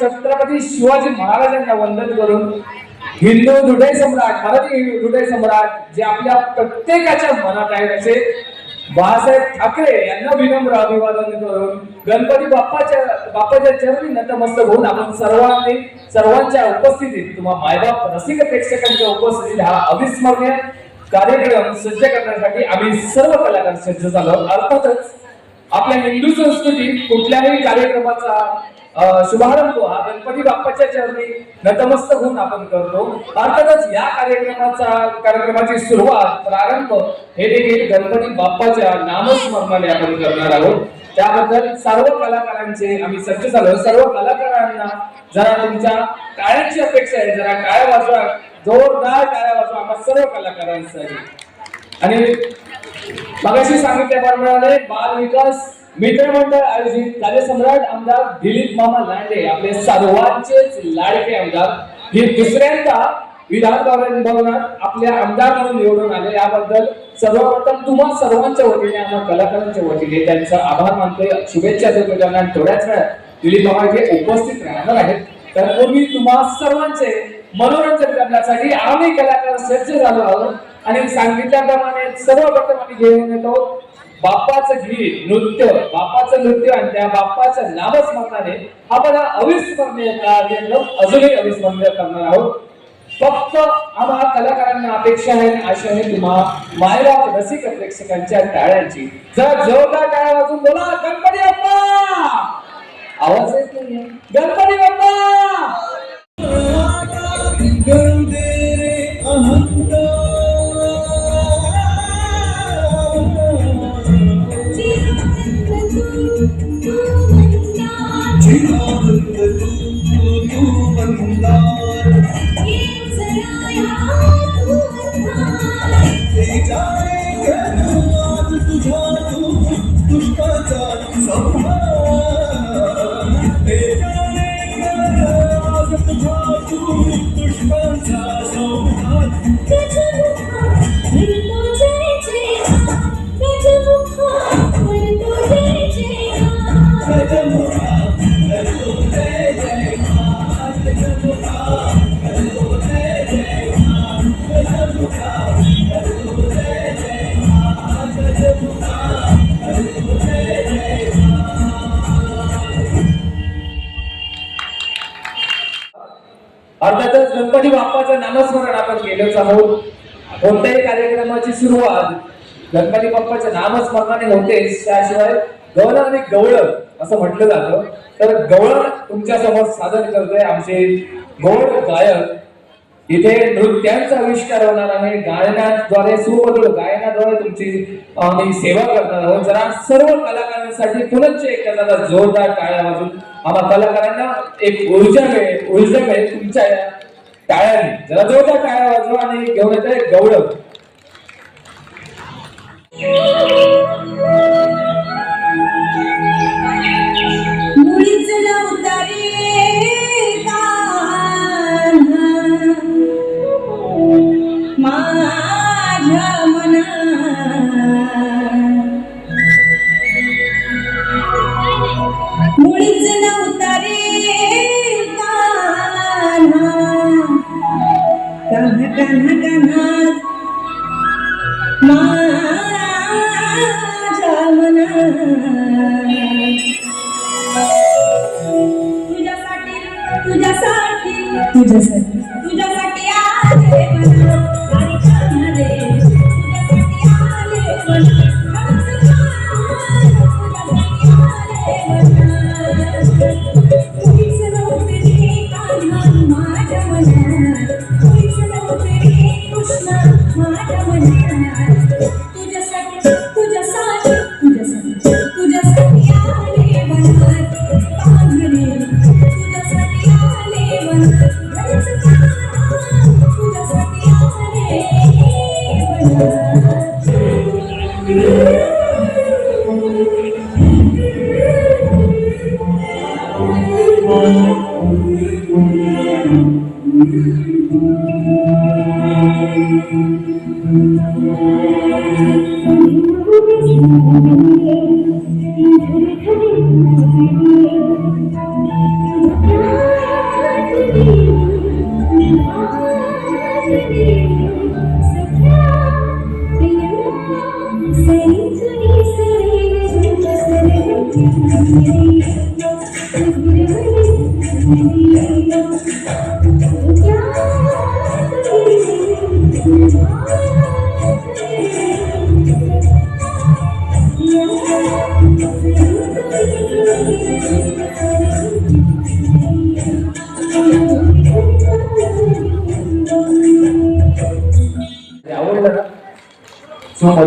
छत्रपती शिवाजी महाराजांना वंदन करून हिंदू हृदय सम्राट मराठी हृदय सम्राट जे आपल्या प्रत्येकाच्या मनात आहेत असे बाळासाहेब ठाकरे यांना विनम्र अभिवादन करून गणपती बाप्पाच्या बाप्पाच्या चरणी नतमस्तक होऊन आपण सर्वांनी सर्वांच्या उपस्थितीत तुम्हा मायबाप रसिक प्रेक्षकांच्या उपस्थितीत हा अविस्मरणीय कार्यक्रम सज्ज करण्यासाठी आम्ही सर्व कलाकार सज्ज झालो. अर्थातच आपल्या हिंदू संस्कृतीत कुठल्याही कार्यक्रमाचा शुभारंभ हा गणपती बाप्पाच्या चरणी नतमस्तक होऊन आपण करतो. अर्थातच या कार्यक्रमाचा कार्यक्रमाची सुरुवात प्रारंभ हे देखील गणपती बाप्पाच्या नामस्मरणाने आपण करणार आहोत. त्याबद्दल सर्व कलाकारांचे आम्ही सज्ज झालो सर्व कलाकारांना जरा तुमच्या टाळ्यांची अपेक्षा आहे जरा काय वाजवा जोरदार टाळ्या वाजवा आम्हा सर्व कलाकारांसाठी. आणि मगाशी सांगितल्याप्रमाणे बाल विकास मित्रमंडळ आयोजित कार्यसम्राट आमदार दिलीप मामा लांडे आपले सर्वांचेच लाडके आमदार. हे दुसऱ्यांदा विधान भवनात आपल्या आमदार म्हणून निवडून आले. याबद्दल सर्वप्रथम तुम्हा सर्वांच्या वतीने आम्हा कलाकारांच्या वतीने त्यांचा आभार मानतोय. शुभेच्छा देतो त्यांना. थोड्याच वेळात दिलीप मामा हे उपस्थित राहणार आहेत. तर पूर्वी तुम्हा सर्वांचे मनोरंजन करण्यासाठी आम्ही कलाकार सज्ज झालो आहोत. आणि सांगितल्याप्रमाणे सर्वप्रथम आम्ही घेऊन येतो. बाप्पाचं गीत नृत्य बाप्पाचं नृत्य आणि त्या बाप्पाच्या नामस्मरणाने आम्हाला अविस्मरणीय कार्यक्रम अजूनही अविस्मरणीय करणार आहोत. फक्त आम्हा कलाकारांना अपेक्षा आहे आणि आशा आहे तुम्हा मायबाप रसिक प्रेक्षकांच्या टाळ्यांची. जर जोरदार टाळ्या वाजून बोला गणपती बाप्पा! आवाज येत नाहीये. गणपती बाप्पा! अर्थातच गणपती बाप्पाचं नामस्मरण आपण केलंच आहोत. कोणत्याही कार्यक्रमाची सुरुवात गणपती बाप्पाच्या नामस्मरणाने होते त्याशिवाय गवळ आणि गवळ असं म्हटलं जातं. तर गवळ तुमच्यासमोर सादर करतोय आमचे गोड गायक. इथे नृत्यांचा आविष्कार होणार आहे. गायनाद्वारे सुमधुर गायनाद्वारे तुमची आम्ही सेवा करणार आहोत. जरा सर्व कलाकारांसाठी पुनश्च एकदा जोरदार टाळ्या वाजून आम्हा कलाकारांना एक ऊर्जा मिळेल ऊर्जा मिळेल तुमच्या या टाळ्याने. जरा जोरदार टाळ्या वाजवा आणि घेऊन येत आहे गौरव. मनात Thank you.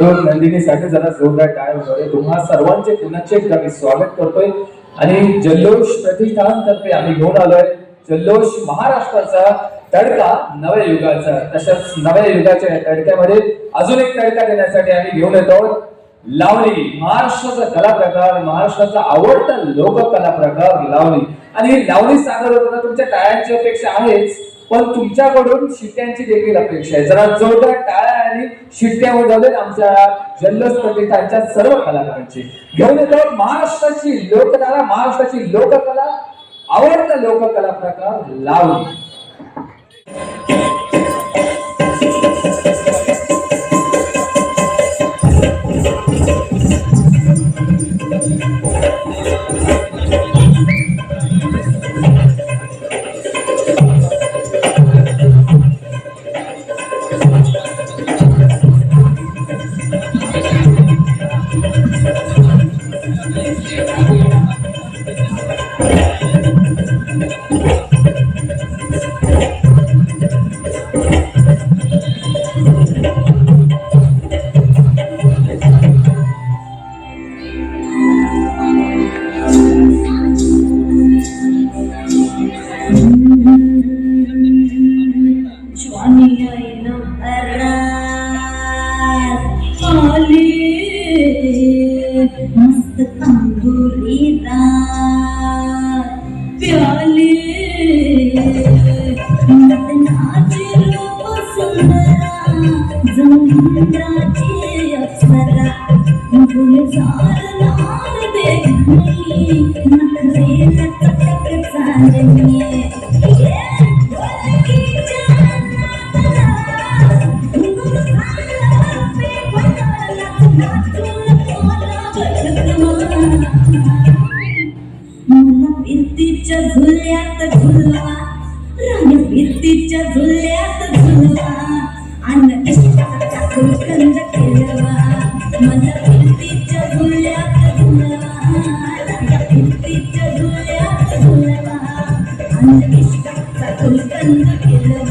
दोन नंदिनीसाठी जरा जोरदार टाय वगैरे. तुम्हा सर्वांचे पुण्याचे एकदा मी स्वागत करतोय. आणि जल्लोष प्रतिष्ठानतर्फे आम्ही घेऊन आलोय. जल्लोष महाराष्ट्राचा तडका नव्या युगाचा. तशाच नव्या युगाच्या तडक्यामध्ये अजून एक तडका देण्यासाठी आम्ही घेऊन येतो. लावणी महाराष्ट्राचा कला प्रकार महाराष्ट्राचा आवडता लोककला प्रकार लावणी. आणि ही लावणी सांगत होताना तुमच्या टाळ्यांची अपेक्षा आहेच. पण तुमच्याकडून शिट्ट्यांची देखील अपेक्षा आहे. जरा जोरदार टाळ्या आणि शिट्ट्या वाजवलेत आमच्या जल्लोष प्रतिष्ठानच्या सर्व कलाकारांची. घेऊन येतो महाराष्ट्राची लोककला महाराष्ट्राची लोककला आवडता लोककला प्रकार लावणी ಮಾನವಿಷ್ಟ ಚತುರ್ಕಂದ ಕೆಲವ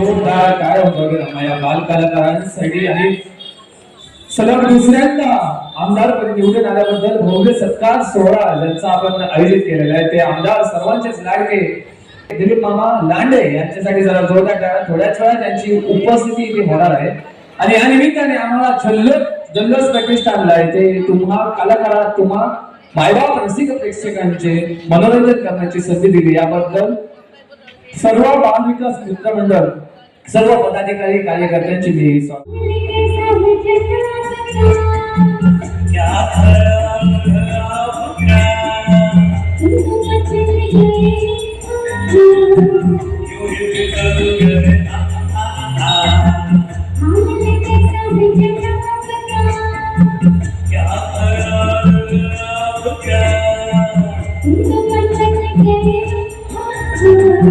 भरी जोरदार काय होतं या बाल कलाकारांसाठी आणि सलग दुसऱ्यांदा आमदारपदी निवडून आल्याबद्दल भव्य सत्कार सोहळा ज्यांचा आपण आयोजित केलेला आहे. ते आमदार सर्वांचेच लाडके दिलीप मामा लांडे यांच्यासाठी जरा जोरदार टाळा. थोड्याच वेळा त्यांची उपस्थिती इथे होणार आहे. आणि या निमित्ताने आम्हाला जल्लोष जल्लोष प्रतिष्ठानला ते तुम्हा कलाकारात तुम्हा मायबाप रसिक प्रेक्षकांचे मनोरंजन करण्याची संधी दिली. याबद्दल सर्व बाल विकास मित्र मंडळ सर्व पदाधिकारी कार्यकर्त्यांची मी स्वागत क्या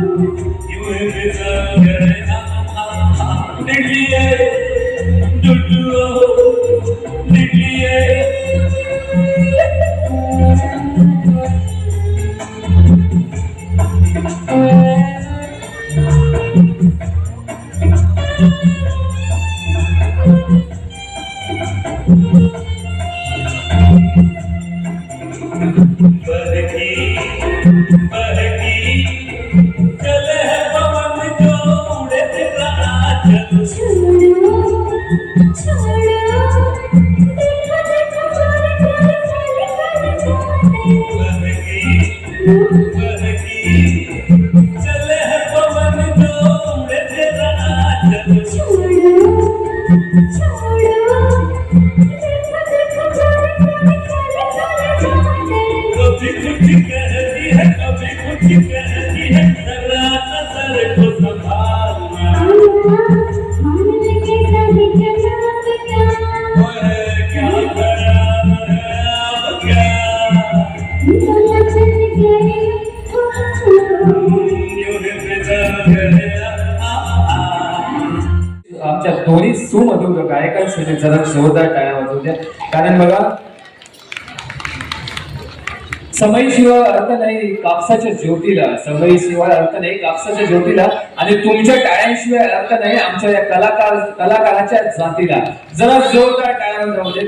आमच्या दोन्ही सुमधुर गायकांसाठी जरा जोरदार टाळ्या वाजवू द्या. कारण बघा समयशिवाय अर्थ नाही कापसाच्या ज्योतीला. समयशिवाय अर्थ नाही कापसाच्या ज्योतीला. आणि तुमच्या टाळ्यांशिवाय अर्थ नाही आमच्या या कलाकार कलाकाराच्या जातीला. जरा जोरदार टाळ्या जाऊ दे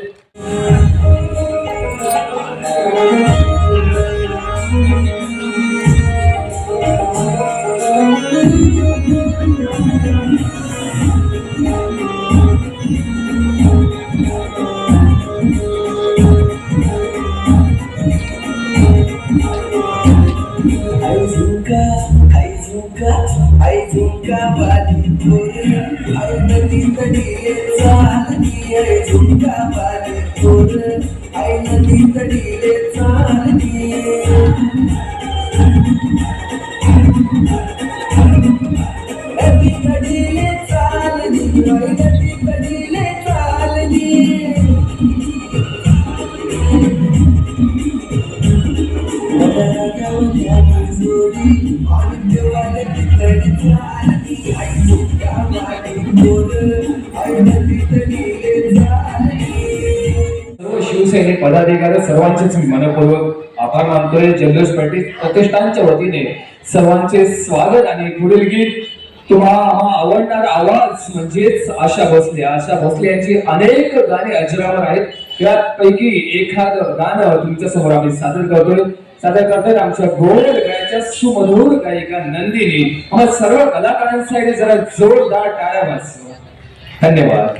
सर्व हे पदाधिकारी सर्वांचेच मी मनपूर्वक आभार मानतोय. जल्लोष पाटील प्रतिष्ठानच्या वतीने सर्वांचे स्वागत आणि पुढील गीत तुम्हाला आवडणार आवाज म्हणजेच आशा भोसले. आशा भोसले यांची अनेक गाणी अजरावर आहेत. यापैकी एखादं गाणं तुमच्यासमोर आम्ही सादर करतोय. सादर करतोय आमच्या गोड गायच्या सुमधुर गायिका नंदिनी. आम्हाला सर्व कलाकारांसाठी जरा जोरदार टाळ्या वाजवा. धन्यवाद.